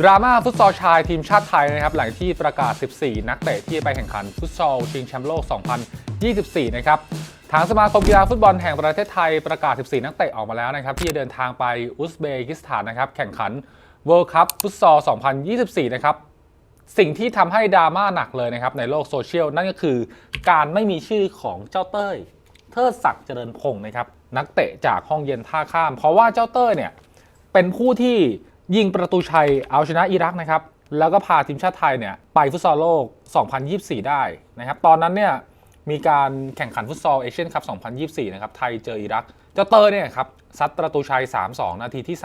ดราม่าฟุตซอลชายทีมชาติไทยนะครับหลังที่ประกาศ 14 นักเตะที่ไปแข่งขันฟุตซอลชิงแชมป์โลก 2024 นะครับทางสมาคมกีฬาฟุตบอลแห่งประเทศไทยประกาศ 14 นักเตะออกมาแล้วนะครับ ที่จะเดินทางไปอุซเบกิสถานนะครับ แข่งขัน World Cup ฟุตซอล 2024 นะครับ สิ่งที่ทำให้ดราม่าหนักเลยนะครับ ในโลกโซเชียล นั่นก็คือการไม่มีชื่อของเจ้าเต้ย เทิดศักดิ์เจริญพงศ์นะครับ นักเตะจากห้องเย็นท่าข้าม เพราะว่าเจ้าเต้ยเนี่ยเป็นผู้ที่ ยิงประตูชัยเอาชนะอิรักนะครับ แล้วก็พาทีมชาติไทยเนี่ยไปฟุตซอลโลก 2024 ได้นะครับ ตอนนั้นเนี่ยมีการแข่งขันฟุตซอลเอเชียนคัพ 2024 นะครับ ไทยเจออิรัก เจ้าเตอร์เนี่ยครับซัดประตูชัย 3-2 นาทีที่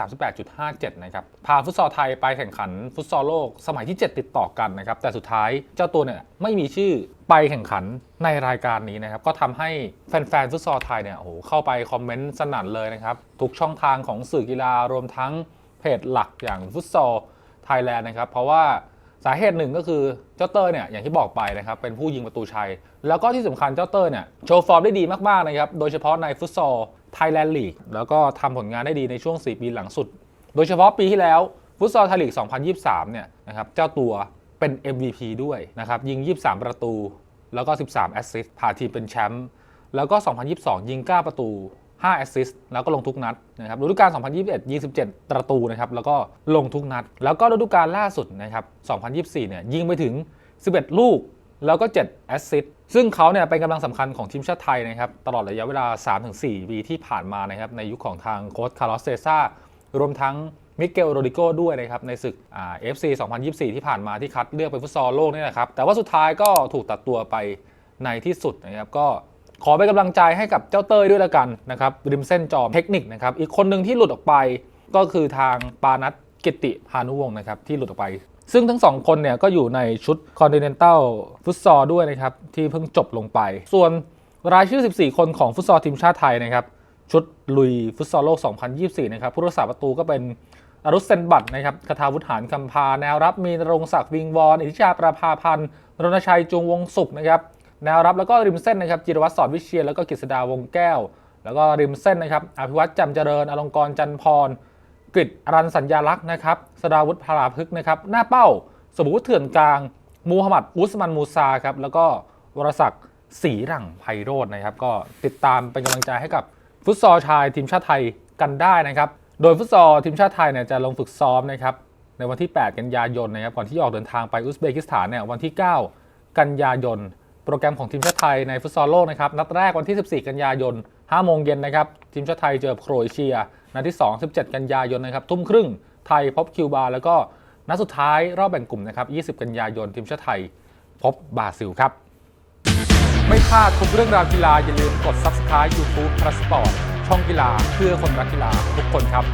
38.57 นะครับ พาฟุตซอลไทยไปแข่งขันฟุตซอลโลกสมัยที่ 7 ติดต่อกันนะครับ แต่สุดท้ายเจ้าตัวเนี่ยไม่มีชื่อไปแข่งขันในรายการนี้นะครับ ก็ทำให้แฟนๆฟุตซอลไทยเนี่ย โอ้โห เข้าไปคอมเมนต์สนั่นเลยนะครับ ทุกช่องทางของสื่อกีฬารวมทั้งเพจหลัก อย่างฟุตซอลไทยแลนด์นะครับ เพราะว่าสาเหตุหนึ่งก็คือเจ้าเตอร์เนี่ยอย่างที่บอกไปนะครับเป็นผู้ยิงประตูชัย แล้วก็ที่สำคัญเจ้าเตอร์เนี่ยโชว์ฟอร์มได้ดีมากๆนะครับโดยเฉพาะในฟุตซอลไทยแลนด์ลีกแล้วก็ทำผลงานได้ดีในช่วง 4 ปีหลังสุด โดยเฉพาะปีที่แล้วฟุตซอลไทยลีก 2023 เนี่ยนะครับเจ้าตัวเป็น MVP ด้วยนะครับยิง 23 ประตู แล้วก็ 13 แอสซิสต์พาทีมเป็นแชมป์แล้วก็ 2022 ยิง 9 ประตู 5แอสซิสต์แล้วก็ลงทุกนัดนะครับฤดูกาล 2021 27 ประตูนะครับแล้วก็ลงทุกนัด แล้วก็ฤดูกาลล่าสุดนะครับ2024 เนี่ยยิงไปถึง 11 ลูกแล้วก็7แอสซิสต์ซึ่งเขาเนี่ยเป็นกำลังสำคัญของทีมชาติไทยนะครับตลอดระยะเวลา 3-4 ปีที่ผ่านมานะครับในยุคของทางโค้ชคาร์ลอสเซซ่ารวมทั้งมิเกลโรดิโก้ด้วยนะครับในศึกอ่า FC 2024 ที่ผ่านมาที่คัดเลือกไปฟุตซอลโลกนี่แหละครับ แต่ว่าสุดท้ายก็ถูกตัดตัวไปในที่สุดนะครับก็ ขอเป็นกำลังใจให้กับเจ้าเต้ยด้วยละกันนะครับริมเส้นจอมเทคนิคนะครับอีกคนหนึ่งที่หลุดออกไปก็คือทางปานัทกิติพานุวงศ์นะครับที่หลุดออกไป ซึ่งทั้งสองคนเนี่ยก็อยู่ในชุด Continental ฟุตซอลด้วยนะครับที่เพิ่งจบลงไป ส่วนรายชื่อ 14 คนของฟุตซอลทีมชาติไทยนะครับชุดลุยฟุตซอลโลก 2024 นะครับผู้รักษาประตูก็เป็นอรุษเซนบัตนะครับคาทาวุฒหานคำพา แนวรับมีนรงศักดิ์วิงวอนอิทธิชาประภาพันธ์รณชัยจงวงศุกนะครับ แนวรับแล้วก็ริมเส้นนะครับจิรวัตรสอนวิเชียนแล้วก็กฤษดาวงแก้ว แล้วก็ริมเส้นนะครับอภิวัตจำเจริญอลงกรณ์จันพรกฤษอรันสัญญาลักษณ์นะครับสดาวุฒิพลาพึกนะครับหน้าเป้าสมบูรเถื่อนกลางมูฮัมหมัดอุสมันมูซาครับแล้วก็วรศักดิ์ศรีหลังไพโรจน์นะครับ ก็ติดตามเป็นกำลังใจให้กับฟุตซอลชายทีมชาติไทยกันได้นะครับ โดยฟุตซอลทีมชาติไทยเนี่ยจะลงฝึกซ้อมนะครับในวันที่ 8 กันยายนนะครับก่อนที่ออกเดินทางไปอุซเบกิสถานเนี่ยวันที่ 9 กันยายน โปรแกรมของทีมชาติไทยในฟุตซอลโลกนะครับ นัดแรกวันที่ 14 กันยายน 5 โมงเย็นนะครับ ทีมชาติไทยเจอโครเอเชีย นัดที่ 2 17 กันยายนนะครับ ทุ่มครึ่ง ไทยพบคิวบา แล้วก็นัดสุดท้ายรอบแบ่งกลุ่มนะครับ 20 กันยายน ทีมชาติไทยพบบราซิลครับ ไม่พลาดทุกเรื่องราวกีฬาอย่าลืมกด subscribe YouTube p l u s Sport ช่องกีฬาเพื่อคนรักกีฬาทุกคนครับ